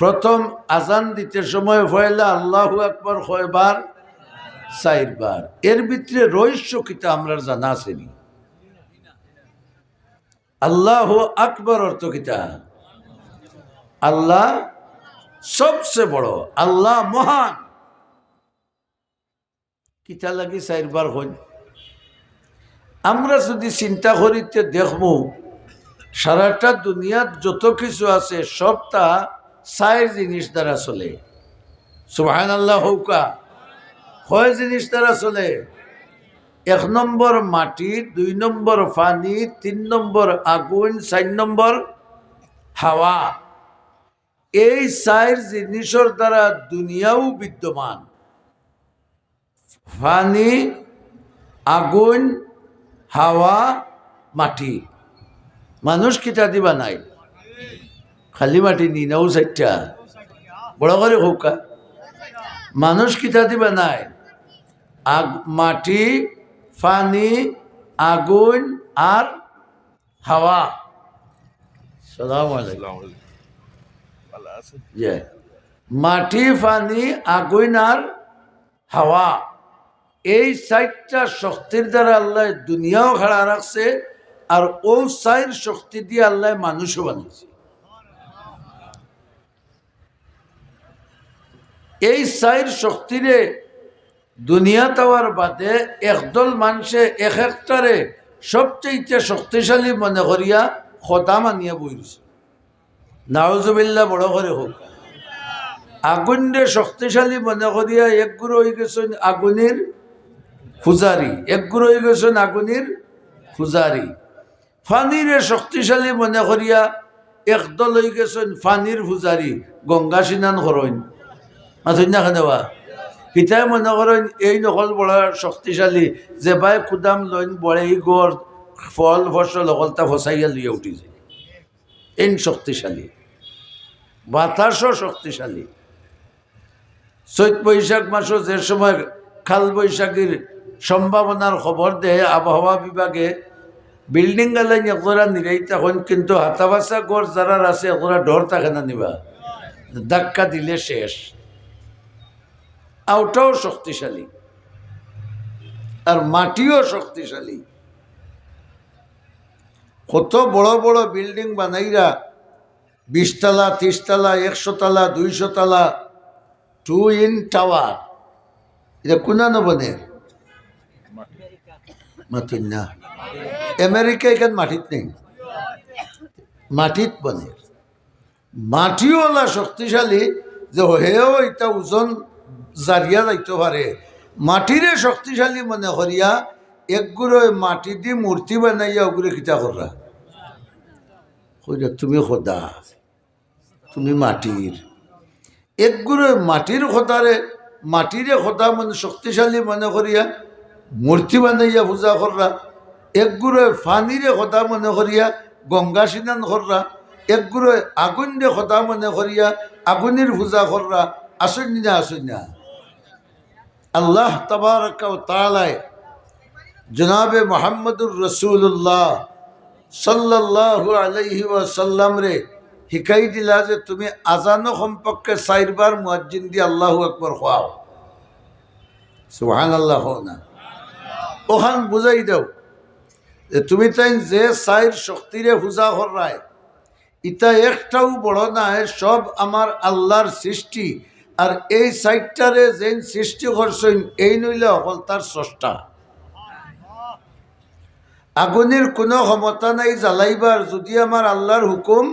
প্রথম আজান দিতে সময় হইলে আল্লাহ একবার কয়বার? চারবার। এর ভিতরে রহস্য কিতা আমরা জানা আসেনি আল্লাহ আকবর অর্থ কিতা? আল্লাহ সবচেয়ে বড়, আল্লাহ মহান। কিতা লাগি চারবার হইল? আমরা যদি চিন্তা করিতে দেখব সারাটা দুনিয়ার যত কিছু আছে, সবটা চার জিনিস দ্বারা চলে। সুহান আল্লাহ হৌকা। হয় জিনিস দ্বারা চলে। এক নম্বর মাটি, দুই নম্বর পানি, তিন নম্বর আগুন, চার নম্বর হাওয়া। এই চার জিনিসের দ্বারা দুনিয়াও বিদ্যমান। পানি, আগুন, হাওয়া, মাটি। মানুষ কিতা দিবা নাই? খালি মাটি নি নাও চারটা বড় করে হোকা মানুষ কিতা দিবা নাই? আগ মাটি পানি আগুন আর হাওয়া। সালাম মাটি পানি আগুন আর হাওয়া। এই চারটা শক্তির দ্বারা আল্লাহ দুনিয়াও খাড়া রাখছে আর ও চার শক্তি দিয়ে আল্লাহ মানুষও বানিয়েছে এই চার শক্তিরে দুনিয়া তাওয়ার বাদে একদল মানুষে এক একটারে সবচেয়ে শক্তিশালী মনে করিয়া খদা মানিয়া বইছে নাওজবিল্লা বড় করে হোক আগুনরে শক্তিশালী মনে করিয়া এক গুরু হয়ে গেছেন আগুনের পূজারি এক গুরু হয়ে গেছেন আগুনের পূজারি ফানিরে শক্তিশালী মনে করিয়া একদল হয়ে গেছেন ফানির পূজারি গঙ্গা স্নান করেন মাথুন না খানেবা হিতাই মনে করেন এই নকল বড় শক্তিশালী, যে বাই কুদাম লইন বড়ে এই গড়, ফল ফসল অকলতা ফসাইয়া লইয়া উঠিছে। এই শক্তিশালী। বাতাসও শক্তিশালী। চৈত বৈশাখ মাসও যে সময় খাল বৈশাখীর সম্ভাবনার খবর দেয় আবহাওয়া বিভাগে বিল্ডিং গালাই একজোড়া নিরাই তখন কিন্তু হাতাবাসা গড় যারা আছে একজোড়া ডর থাকে না নিবা। ধাক্কা দিলে শেষ। আউটাও শক্তিশালী। আর মাটিও শক্তিশালী। কত বড় বড় বিল্ডিং বানাইরা বিশতলা, ত্রিশতলা একশো তলা দুইশো তলা টু ইন টাওয়ার এটা কোনানো বনের মাটির না। আমেরিকা এখান মাটিত নেই। মাটিত বনের মাটিওয়ালা শক্তিশালী যে হেও এটা ওজন জারিয়া যাইতে পারে। মাটিরে শক্তিশালী মনে করিয়া একগুলো মাটি দি মূর্তি বানাইয়া ওগুলো কিতা করা তুমি খোদা, তুমি মাটির। একগুলো মাটির খোদারে, মাটিরে খোদা মানে শক্তিশালী মনে করিয়া মূর্তি বানাইয়া পূজা কররা একগুলো ফানিরে খোদা মনে করিয়া গঙ্গা স্নান কররা একগুলো আগুন রে খোদা মনে করিয়া আগুনের পূজা কররা আসেন না আসেন না। আল্লাহ তবারক তালায় জনাবে মোহাম্মদুর রসুল্লাহ সাল্লাল্লাহু আলাইহি ওয়াসাল্লাম শিকাই দিলা যে তুমি আজানো সম্পর্কে চারবার মুয়াজ্জিন দিয়ে আল্লাহ একবার খোয়াও। সুহান আল্লাহ না। ওখান বুঝাই দাও যে তুমি তাই যে চাইর শক্তিরে পূজা করায় ইটা একটাও বড় নাই, সব আমার আল্লাহর সৃষ্টি আর এই সাইটটারে যেন সৃষ্টি করছেন, এই নইলে অকল তার স্রষ্টা। আগুনের কোনো ক্ষমতা নাই জ্বালাইবার, যদি আমার আল্লাহর হুকুম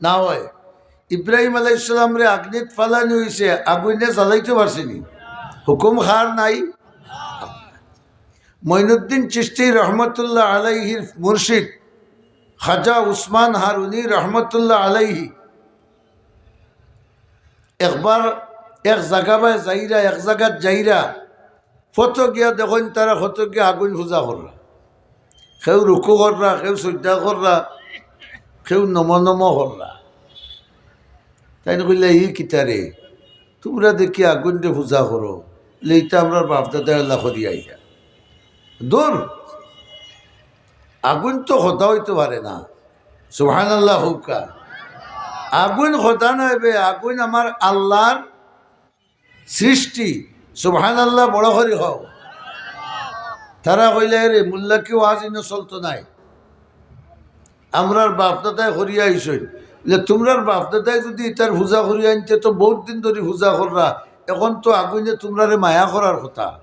না হয়। ইব্রাহিম আলাইসালাম রে আগ্নিত ফালানি হয়েছে আগুনে জ্বালাইতে পারছেনি হুকুম খার নাই। মঈনুদ্দিন চিস্তি রহমতুল্লাহ আলাইহির মুর্শিদ খাজা উসমান হারুনি রহমতুল্লাহ আলাইহি একবার এক জায়গা বাই যাইরা, এক জায়গাত যাইরা ফত গিয়া দেখুন তারা ফত গিয়া আগুন পূজা কররা কেউ রুকু কররা কেউ শ্রদ্ধা কররা কেউ নম নম কররা তাই কইলে ই কিতারে তোমরা দেখি আগুন দিয়ে পূজা করো লেইটা আমরা বাপদাদা আল্লাহ করি আইয়া দূর আগুন তো হতা হইতে পারে না। সুহান আল্লাহ হুকা। আগুন খোদা নইবে আগুন আমার আল্লাহর সৃষ্টি। সুবহান আল্লাহ বড় করি হও। তারা কইলে রে মোল্লা কি আজ ইনো চলতো নাই? আমরার বাপদাদায় করিয়া আইসই যে তোমরার বাপদাদায় যদি ইতার পূজা করিয়া আনতে, তো বহুত দিন ধরে পূজা কররা। এখন তো আগুনে তোমরারে মায়া করার কথা।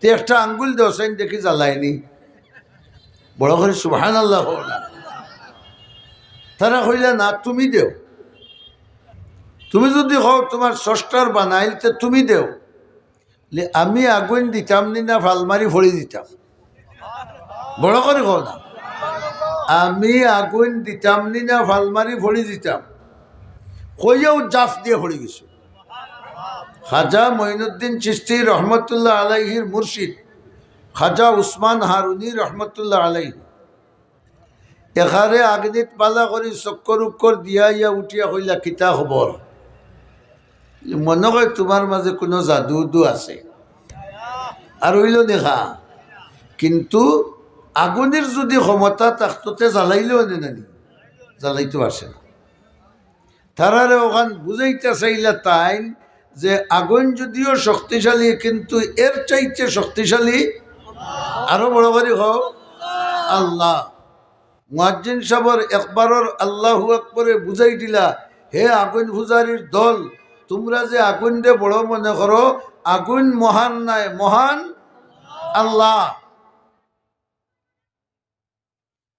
তে একটা আঙ্গুল দেও সাইন দেখি জ্বালায়নি। বড় করে সুবহান আল্লাহ না। তারা কইলে, না, তুমি দেও। তুমি যদি হও তোমার ষষ্ঠার বানাইল, তে তুমি দেও। আমি আগুন দিতাম নি না ফালমারি ফড়ি দিতাম। বড় করে কও না। আমি আগুন দিতাম নি না ফালমারি ফড়ি দিতাম। কইয়াও জাফ দিয়ে ফড়ি গেছো। খাজা মঈনুদ্দিন চিস্তি রহমতুল্লাহ আলাইহির মুর্শিদ, খাজা উসমান হারুনি রহমতুল্লাহ আলাইহি। এখানে আগ্নিত পালা করি চক্কর উক্কর দিয়া ইয়া উঠিয়া কইলা, কিতা খবর মনে হয় তোমার মাঝে কোনো জাদু উদু আছে। আর হইল দেখা, কিন্তু আগুনের যদি ক্ষমতা তাকততে জ্বালাইলেও নে নানি? জ্বালাইতে পারছে না। তারারে ওখান বুঝাইতে চাইলে তাই যে আগুন যদিও শক্তিশালী, কিন্তু এর চাইতে শক্তিশালী আরও বড় করে হোক আল্লাহ মুয়াজ্জিন সাবর একবারর আল্লাহু আকবরে বুঝাই দিলা, হে আগুন পূজারীর দল তোমরা যে আগুন দে বড় মনে করো, আগুন মহান নাই, মহান আল্লাহ।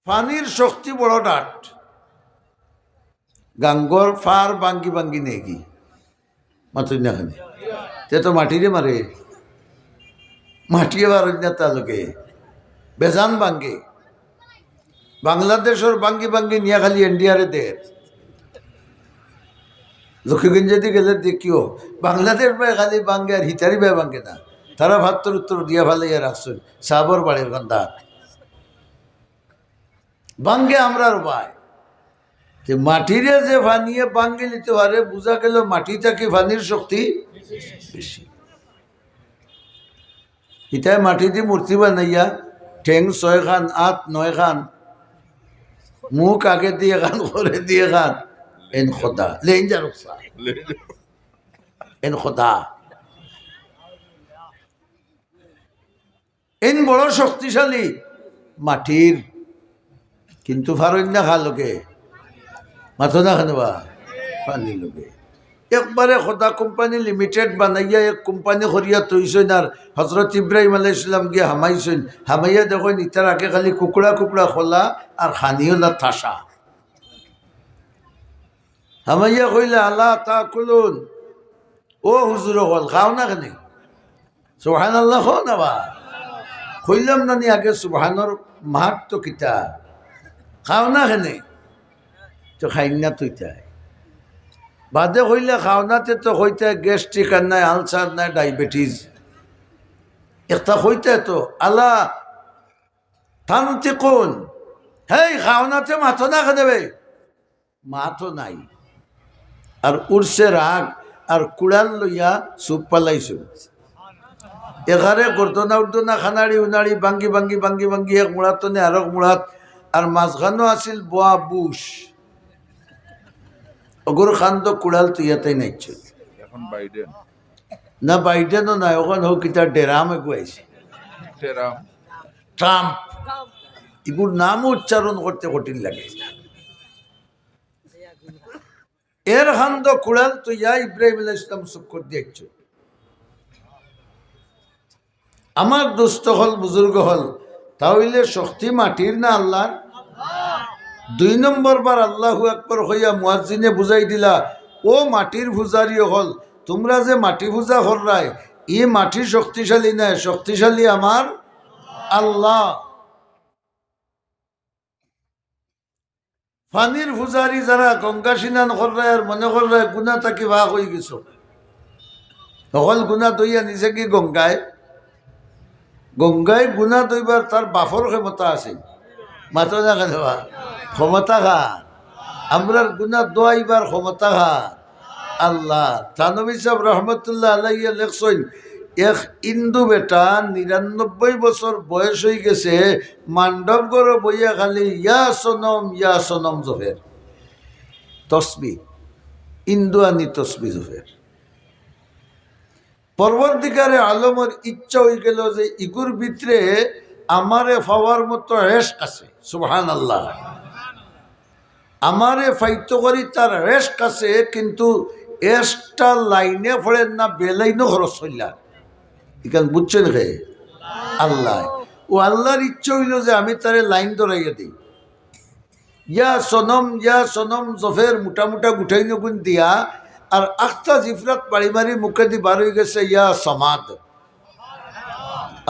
পানির শক্তি বড় ডাট গাঙ্গর ফার বাঙ্গি বাঙ্গি নেকি মাতুন না খানি। তে তো মাটিরে মারে। মাটিয়ে বার না তালুকে বেজান বাঙ্গে বাংলাদেশের বাঙ্গি বাঙ্গি নিয়ে খালি এনডিআরে দেয় লক্ষ্মীগঞ্জে দিয়ে গেলে দেখিও, বাংলাদেশ ভাই খালি বাঙ্গে আর হিতারি ভাই বাঙ্গে না। তারা ভাত্তর উত্তর দিয়া ভালাইয়া রাখছেন সাবর বাড়ির গন্ধা বাঙ্গে আমরার ভাই। যে মাটিরে যে ভানিয়ে বাঙ্গে নিতে পারে, বোঝা গেল মাটি থাকি ভানির শক্তি? বেশি। ইটাই মাটি দিয়ে মূর্তি বানাইয়া, ঠেং ছয় খান আট নয় খান মুখ আগে দিয়ে খান করে দিয়ে খান। এন খোদা লেন যা রুকসা এন খোদা এন বড় শক্তিশালী। মাটির। কিন্তু ফারন্যা খা লোকে। মাথো না খানবা পানি লোকে। একবারে খোদা কোম্পানি লিমিটেড বানাইয়া এক কোম্পানি করিয়া তৈছেন আর হজরত ইব্রাহিম আলাই ইসলাম গিয়ে হামাইছেন হামাইয়া দেখেন ইতার আগে খালি কুকুড়া কুকুড়া খোলা আর খানিও না ঠাসা হামাইয়া কইলে, আল্লাহ তা কুলুন ও হুজুর হল খাও না আল্লাহ খাও না বা? আগে সুবহানর মাহাত্ম কিতা? খাও তো খাই না তুইতাই বাদে হইলে খাওনাতে তো হইতে গ্যাস্ট্রিক নাই, আলসার নাই, ডায়াবেটিস। একটা হইতে তো, আল্লাহ থানতে কোন হেই খাওনাতে মাথো না দেবে মাথো নাই। আর উড়ছে রাগ আর কুড়াল লইয়া সুপ পালাইছো। এখানে গর্দনা উর্দনা খানাড়ি উনাড়ি বাঙ্গি বাঙ্গি বাঙ্গি বাঙ্গি এক মুড়াত নে আর এক মুড়াত আর মাঝখানো আছিল বোয়া বুশ। অগর খান তো কুড়াল তুইয়াতেই নাইছে। এখন বাইডেন। না বাইডেনও নাই ওখানে হোক কিতা ডেরাম এগুয়াইছে টেরাম ট্রাম্প। এগুর নামও উচ্চারণ করতে কঠিন লাগে। এর তো কুড়াল তুইয়া ইব্রাহিম আলাহ ইসলাম শুক্র দিয়েছ। আমার দুস্থ হল, বুজুর্গ হল, তাহলে শক্তি মাটির না আল্লাহর? দুই নম্বর বার আল্লাহু আকবর হইয়া মুয়াজ্জিনে বুঝাই দিলা, ও মাটির পূজারিও হল, তোমরা যে মাটি পূজা হরাই ই মাটি শক্তিশালী নাই শক্তিশালী আমার আল্লাহ। পানির পূজারি যারা গঙ্গা স্নান কররায় মনে কররায় গুণা তাকি ভাগ হয়ে গেছ। সকল গুণা দইয়া নিছে কি গঙ্গায় গঙ্গায় গুণা দইবার তার বাফর ক্ষমতা আছে। মাত্র না কেন ক্ষমতা খান আমরার গুণা দোয়াইবার ক্ষমতা খান আল্লাহ থানবী সাহেব রহমতুল্লাহ আলাইয়া লেখছেন এক ইন্দু বেটা নিরানব্বই বছর বয়স হয়ে গেছে মান্ডবগড় বইয়া খালি ইয়া সনম ইয়া সনম জফের। তসবি ইন্দুয়ানি তসবি জুফের। পরবর্তীকারে আলমর ইচ্ছা হয়ে গেল যে ইগুর ভিতরে আমারে পাওয়ার মতো রেশ আছে সুবহান আল্লাহ আমারে ফাইতো করি তার রেস্ক আছে, কিন্তু এসটা লাইনে পড়েন না, বেলাইনও খরচ হইলা এখান বুঝছেন রে আল্লাহ। ও আল্লাহর ইচ্ছা হইল যে আমি তারে লাইন ধরাইয়া দিই। ইয়া সনম ইয়া সনম, জফের মোটা মোটা গুঠাই নগুন দিয়া, আর আখতা জিফরাত বাড়ি মারি মুখে দি বার হয়ে গেছে, ইয়া সমাদ।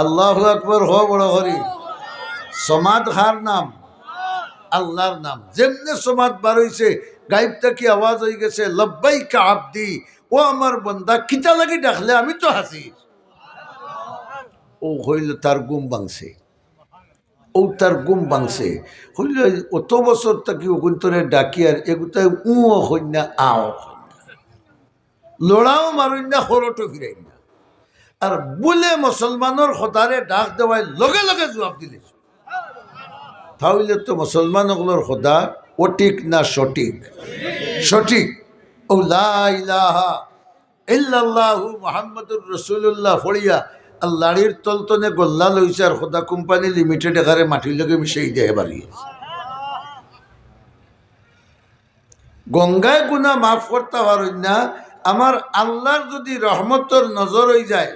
আল্লাহ আকবর, হ বড় হরি। সমাদ হার নাম, আল্লাহর নাম। যেমনে সমাজ বার হইছে গাইবটা কি আওয়াজ হয়ে গেছে লব্বাই কা আব্দি, ও আমার বন্দা কিতা লাগি ডাকলে আমি তো হাসি। ও হইল তার গুম ভাঙছে ও তার গুম ভাঙছে হইল অত বছর তাকে ওগুন্তরে ডাকি আর এগুতাই উ হই না আও লড়াও মারুন না, হরটো ফিরাই না। আর বলে মুসলমানের সদারে ডাক দেওয়াই লগে লগে জবাব দিলে। তাহলে তো মুসলমানগুলোর খোদা অটিক না সঠিক সঠিক ও লা ইলাহা ইল্লাল্লাহু মুহাম্মাদুর রাসূলুল্লাহ ফড়িয়া আল্লাহর তলতনে গল্লা লইছে আর খোদা কোম্পানি লিমিটেড এখানে মাটির লগে মিশাই দেয় বাড়ি। গঙ্গায় গুনা মাফ করতে পারেন না, আমার আল্লাহর যদি রহমতর নজর হয়ে যায়,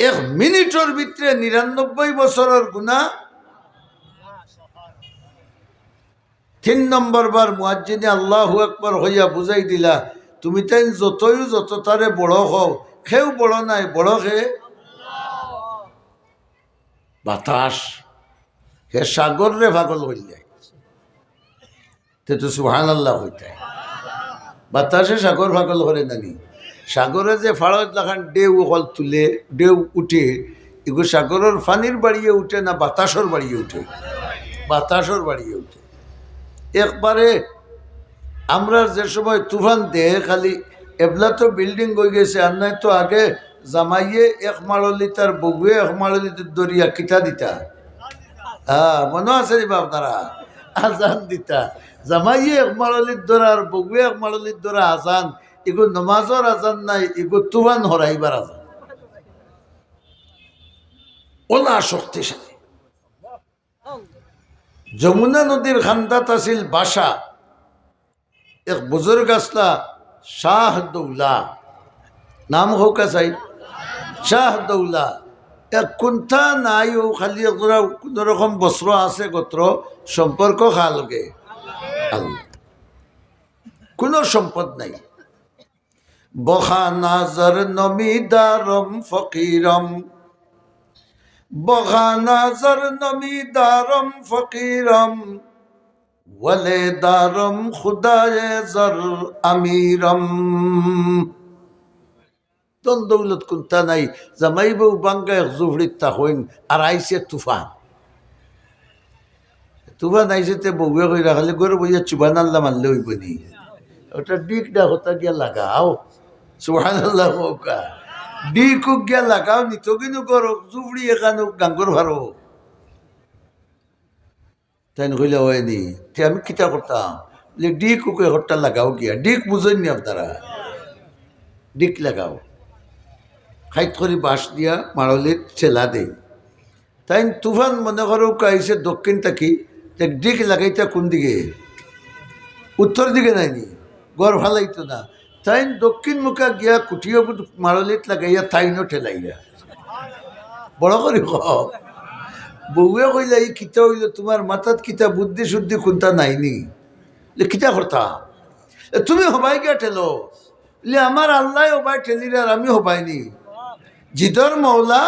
এক মিনিটের ভিতরে নিরানব্বই বছরের গুণা তিন নম্বর বার মুয়াজ্জিনে আল্লাহ একবার হইয়া বুঝাই দিলা, তুমি তাই যতই যত তারে বড় হও খেও বড় নাই বড় খে বাতাস, হে সাগর রে পাগল হইল। যায় তে তো সুহান আল্লাহ হইতে। বাতাসে সাগর পাগল করে নানি। সাগরে যে ফাড়ত লাখান ডেউ হল তুলে, ডেউ উঠে এগুলো সাগরের ফানির বাড়িয়ে উঠে না বাতাসর বাড়িয়ে উঠে? বাতাসর বাড়িয়ে উঠে। একবারে আমরা যে সময় তুফান দেহে খালি এবলা তো বিল্ডিং হয়ে গেছে আর নাই তো আগে জামাইয়ে এক মাড়লি তার বগুয়ে এক মাড়লি দরিয়া কিতা দিতা। হ্যাঁ মনে আছে নি আপনারা আজান দিতা। জামাইয়ে এক মাড়লির দরা আর বগুয়ে এক মাড়লির দরা আজান। এগো নমাজর আজান নাই এগো তুফান হরাইবার আজান। ওলা শক্তিশালী। যমুনা নদীর খান্দাত আছিল বাসা। এক বুজুর্গ আসলা শাহ দৌলা নাম হোক চাই। শাহ দৌলা এক কুন্থা নাই ও খালি ওরা কোন রকম বস্ত্র আছে গোত্র সম্পর্ক আল্লাহ। কোনো সম্পদ নাই। বহা নাজর নমিদারম ফকিরম বহা নাজর নমিদারম ফকিরম ওয়ালে দারম খুদায়ে জর আমিরম। তন দৌলত কুন্তা নাই? জামাই বউ বাঙ্গা এক জুফড়িত তা হইন, আর আইসে তুফান। তুফান আইসে তে বউয়ে কই রাখালে গরু বইয়া চুবান আল্লাহ মারলে হইব নি। ওটা ডিক ডা হতা গিয়া লাগাও। সুহান আল্লাহ ডিক গিয়া লাগাও নি, তো কিন্তু গর জুফড়ি এখানে গাঙ্গর ভারো। তাই কইলে হয়নি তে আমি কিতা করতাম বলে ডিক ওকে হট্টা লাগাও গিয়া ডিক বুঝেন নি আপনারা? ডিক লাগাও। খাইত করে বাঁশ দিয়া মারলির ছেলা দেই। তাই তুফান মনে করো আইসে দক্ষিণ থাকি। তে ডিক লাগাইতা কোন দিকে উত্তর দিকে নাইনি গড় ভালাইতো না। তাই দক্ষিণ মুখা গিয়া কুটিও মারলিত লাগাইয়া তাইনও ঠেলাইয়া। বড় করে বউয়ে কইলা এই কিতা হইল, তোমার মাথাত কিতা বুদ্ধি শুদ্ধি কোনটা নাইনি? কিতা করতা তুমি হবাই গিয়া ঠেলো? লে আমার আল্লাহ হবাই ঠেলিলে আর আমি হবাইনি। জিদর মৌলা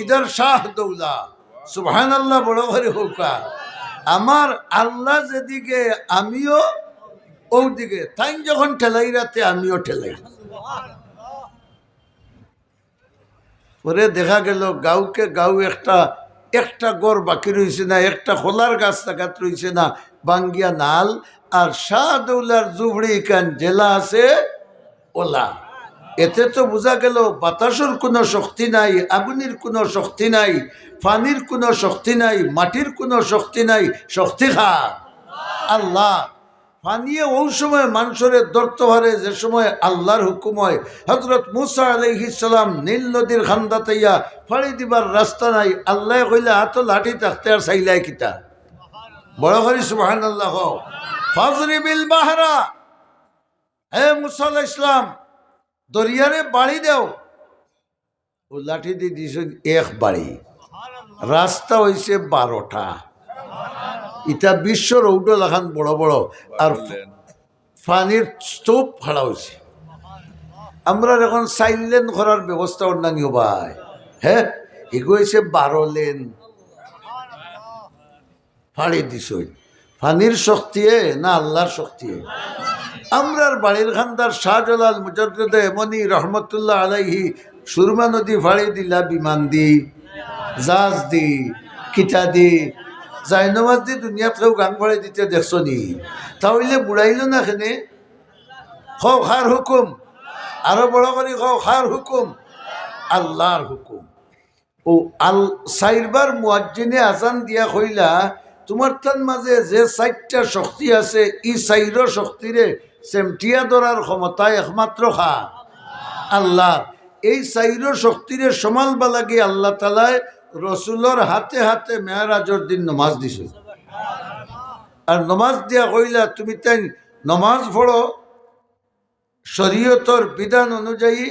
ইদর শাহ দৌলা। সুবহান আল্লাহ বড় করে হোকা আমার আল্লাহ যেদিকে, আমিও ওদিকে তাই যখন ঠেলাই রাতে আমিও ঠেলাই। পরে দেখা গেল গাউকে গাউ একটা একটা গড় বাকি রয়েছে না, একটা খোলার গাছ তাকাত রয়েছে না বাঙ্গিয়া নাল আর শাহদৌলার জুবড়ি কান জেলা আছে? ওলা। এতে তো বোঝা গেল, বাতাসের কোনো শক্তি নাই, আগুনের কোনো শক্তি নাই, পানির কোনো শক্তি নাই, মাটির কোনো শক্তি নাই, শক্তি খা আল্লাহ। পানিয়ে ওই সময় মানুষের ধরতে পারে যে সময় আল্লাহর হুকুম হয় হজরত মুসা আলহিসাম নীল নদীর খান্দাতাইয়া ফাড়ি দিবার রাস্তা নাই, আল্লাহ কইলে হাত লাঠি থাকতে আর চাইলাই কিতা? বড় করি সুবাহান আল্লাহ ফজরি বিল বাহারা। হে মুসা আলাহ ইসলাম দরিয়ারে বাড়ি দেও। ও লাঠি দিয়ে দিছ এক বাড়ি। রাস্তা হয়েছে বারোটা। ইটা বিশ্ব রৌড লাখান বড় বড়। আর পানির স্তূপ ফাড়া হয়েছে আমরা এখন সাইড লেন করার ব্যবস্থা অন্যান্য ভাই হ্যাঁ এগো হয়েছে বারো লেন। ফাড়ি দিছ। পানির শক্তি না আল্লাহর শক্তি আমরার বাড়ির খান্দার শাহজালাল মুজদ্দ এমনি রহমতুল্লাহ আলাইহি সুরমা নদী ফাড়ি দিলা বিমান দি। জাহাজ দি কিটা দি জাইনমাজ দি দুনিয়াত কেউ গান ফাড়ি দিতে দেখছ নি? তাহলে বুড়াইল না খেনে? খো খার হুকুম। আরও বড় করে খো খার হুকুম। আল্লাহর হুকুম। ও আল সাইরবার মুয়াজ্জিনে আজান দিয়া কইলা তোমার তার মাঝে যে চারটা শক্তি আছে, ই চাইর শক্তিরে চেমটিয়া ধরার ক্ষমতা একমাত্র খা আল্লাহ এই চাইর শক্তিরে সমালবা লাগে আল্লাহ তালায় রসুলোর হাতে হাতে মেয়ারাজর দিন নমাজ দিছে। আর নমাজ দিয়া কইলা, তুমি তাই নমাজ পড়ো, শরীয়তর বিধান অনুযায়ী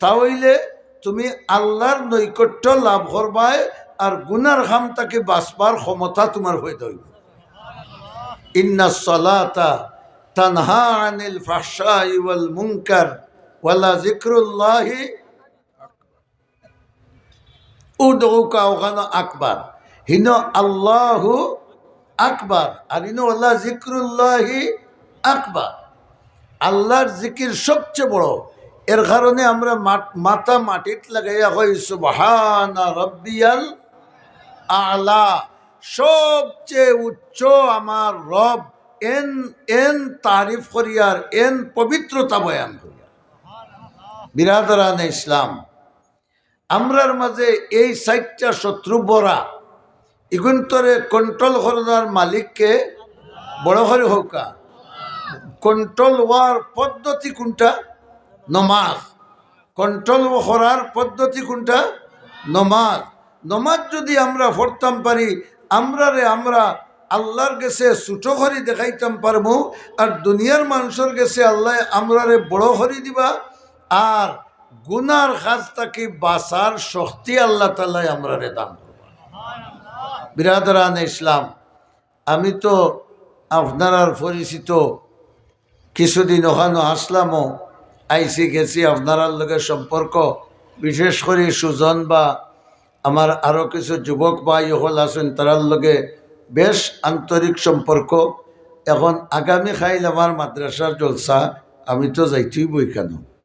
তাহলে তুমি আল্লাহর নৈকট্য লাভ করবায় আর গুনার খাম তাকে বাঁচবার ক্ষমতা তোমার হয়ে যাইব। ইন্না তানহা আনিল ফাহশাই ওয়াল মুনকার, ওয়ালা জিক্রুল্লাহি উদৌকা আকবার। হিন আল্লাহু আকবার আর হিন আল্লাহ জিক্রুল্লাহি আকবার। আল্লাহর জিকির সবচেয়ে বড়। এর কারণে আমরা মাথা মাটিত লাগাইয়া হই সুবহানা রব্বিয়াল আলা। সবচেয়ে উচ্চ আমার রব, এন এন তারিফ করিয়ার এন পবিত্রতা বয়ান করিয়ার বিরাদরান ইসলাম। আমরার মাঝে এই সাইটটা শত্রু বরা। ইগুন্তরে কন্ট্রোল করার মালিককে বড় করে হোকা কন্ট্রোল হওয়ার পদ্ধতি কোনটা? নমাজ। কন্ট্রোল করার পদ্ধতি কোনটা? নমাজ। নমাজ যদি আমরা পড়তাম পারি আমরা রে আমরা আল্লাহর গেছে ছোটো করি দেখাইতাম পারব, আর দুনিয়ার মানুষের গেছে আল্লাহ আমরা রে বড় করি দিবা, আর গুনার কাজ তাকে বাঁচার শক্তি আল্লাহ তাল্লাহ আমরা দান করবা বিরাদরান ইসলাম, আমি তো আপনার পরিচিত কিছুদিন ওখানে আসলামও, আইসি গেছি আপনার লগে সম্পর্ক, বিশেষ করে সুজন বা আমার আরও কিছু যুবক বা ইহল আছেন, তারার লগে বেশ আন্তরিক সম্পর্ক। এখন আগামী খাইল আমার মাদ্রাসার জলসা, আমি তো যাইতেই বই কেন